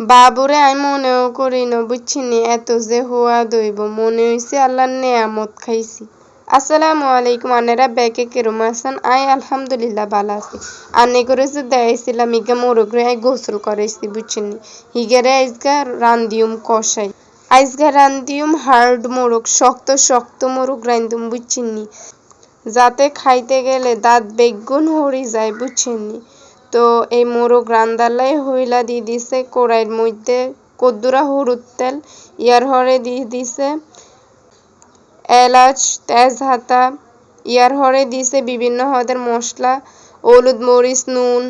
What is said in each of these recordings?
বাবুরে আমি মনেও করি না বুঝছিনি এত যে হওয়া দইব মনে হইছে আল্লাহর নেয়ামত খাইছি। আসসালামু আলাইকুম, আনেরা ব্যাকে কেরম আছেন? আই আলহামদুলিল্লাহ ভালো আছি। আনে করে যে দেয়াইছিলাম, ইগা মোরগরে আই গোসল করাইছি বুঝছিনি হিগারে আইজগা রান্দিউম কষাই। আইজগা রান্দিউম হার্ড মোরগ, শক্ত শক্ত মোরগ রান্দিউম বুঝছিনি যাতে খাইতে গেলে দাঁত বেগুন হরি যায় বুঝছেননি তো এই মোরগ রান্দালাই হইলা দিয়ে দিছে, কড়াইয়ের মধ্যে কদ্দুরা হলুদ তেল ইয়ার হরে দিয়ে দিছে, এলাচ, তেজহাতা ইয়ার হরে দিছে বিভিন্ন হদের মশলা, হলুদ মরিচ, নুন,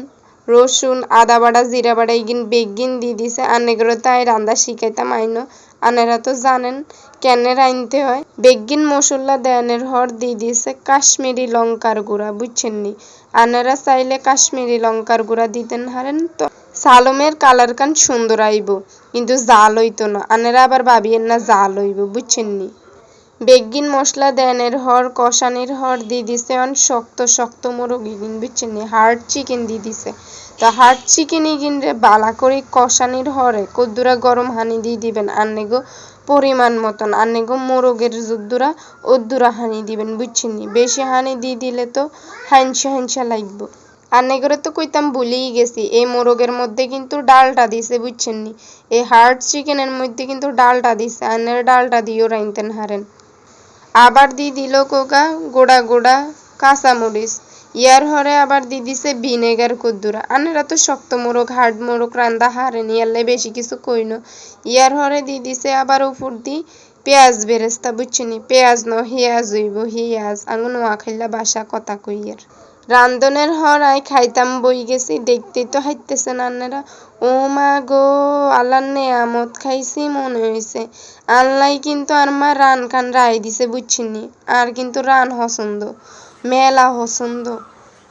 রসুন, আদা বাটা, জিরা বাটা ইগিন বেগিন দিয়ে দিছে। আর আনেগুলো তাই রান্দা শিখাইতাম আইনো। আনেরা তো জানেন কেনে রাইনতে হয়। বেগিন মশলা দেয়ানের হর দিয়ে দিয়েছে কাশ্মীরি লঙ্কার গুঁড়া, বুঝছেন নি? আনেরা চাইলে কাশ্মীরি লঙ্কার গুঁড়া দিতেন হারেন তো। সালমের কালার কান সুন্দর আইব, কিন্তু জাল হইতো না। আনেরা আবার ভাবিয়েন না জাল হইব, বুঝছেন নি? বেগিন মশলা দেনের হর, কষানির হর দিয়ে দিছে। অন শক্ত শক্ত মুরগি কিন বুঝছেন হার্ড চিকেন দিয়ে দিছে। তো হার্ড চিকেন ইগিন রে বালা করে কষানির হরে কদ্দুরা গরম হানি দিয়ে দিবেন। আন্নেগো পরিমাণ মতন। আন্নেগো মোরগের যুদ্দুরা ওদ্দুরা হানি দিবেন বুঝছেন বেশি হানি দিয়ে দিলে তো হাইনসা হাইনসা লাগবো। আন্নে করে তো কইতাম ভুলেই গেছি, এই মোরগের মধ্যে কিন্তু ডালটা দিছে বুঝছেন নি? এই হার্ড চিকেনের মধ্যে কিন্তু ডালটা দিছে। আন্নের ডালটা দিয়েও রাইনতেন হারেন। আবার দি দিল কোকা গোড়া গোড়া, কাঁচা কাঁচামরিচ ইয়ার হরে আবার দি দিছে ভিনেগার কদ্দুরা। আনেরা তো শক্ত মোরগ, হার্ড মোরগ, রান্দা হারে নিয়ালে বেশি কিছু কইনো। ইয়ার হরে দি দিছে আবার উপর দি পেঁয়াজ বেরেস্তা বুঝছিনি পেঁয়াজ ন, হিয়াজ হইব, হিয়াজ। আঙু নোয়া খাইলা বাসা কথা কইয়ার রান্ধনের হর আই খাইতাম বই গেছি, দেখতেই তো হাইতেছেন আন্নারা। ও মা গো, আল্লাহর নেয়ামত খাইছি মনে হয়েছে আল্লাহ কিন্তু আর মা রান খান রায় দিছে বুঝছিনি, আর কিন্তু রান হসন্দ, মেলা হসন্দ।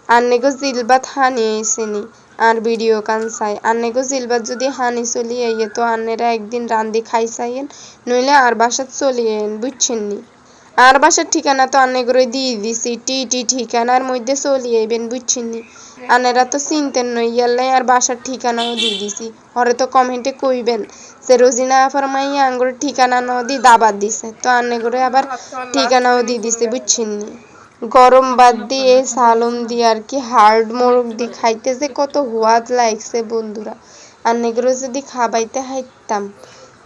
আন্নেগো জিলবাত হানি আইসেনি, আর ভিডিও কান চাই। আন্নেগো জিলবাত যদি হানি চলি আইয়ে তো আন্নেরা একদিন রান্দি খাই চাইয়েন নইলে আর বাসাত চলি আইন বুঝছেননি আর বাসার ঠিকানা তো আন্নে করে দিয়ে দিছি। টি টি ঠিকানার মধ্যে চলি আইবেন বুঝছেননি আনেরা তো চিনতেন নই ইয়াল্লাই আর বাসার ঠিকানাও দিয়ে দিছি। হরে তো কমেন্টে কইবেন যে রোজিনা আফার মাইয়া আঙ্গুর ঠিকানা ন দি দাবাত দিছে। তো আন্নে করে আবার ঠিকানাও দিয়ে দিছে বুঝছেননি গরম বাদ দিয়ে, সালম দিয়ে আর কি হার্ড মোরগ দিয়ে খাইতে যে কত হুয়াদ লাগছে বন্ধুরা। আর আন্নেগুলো যদি খাবাইতে হাইতাম।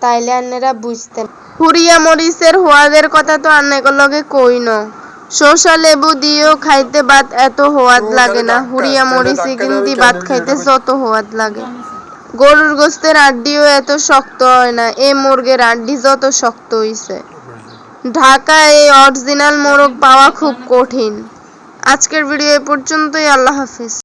তাইলে আন্নেরা বুঝতেন। হুরিয়া মরিচের হোয়াদের কথা তো আন্নেগুলোকে লগে কই ন। শসা লেবু দিয়েও খাইতে ভাত এত হোয়াদ লাগে না। হুরিয়া মরিচে কিন্তু ভাত খাইতে যত হোয়াদ লাগে। গরুর গোস্তের আড্ডিও এত শক্ত হয় না। এ মুরগের আড্ডি যত শক্ত হইছে। ঢাকায় এই অরিজিনাল মোরগ পাওয়া খুব কঠিন। আজকের ভিডিও এ পর্যন্তই। আল্লাহ হাফিজ।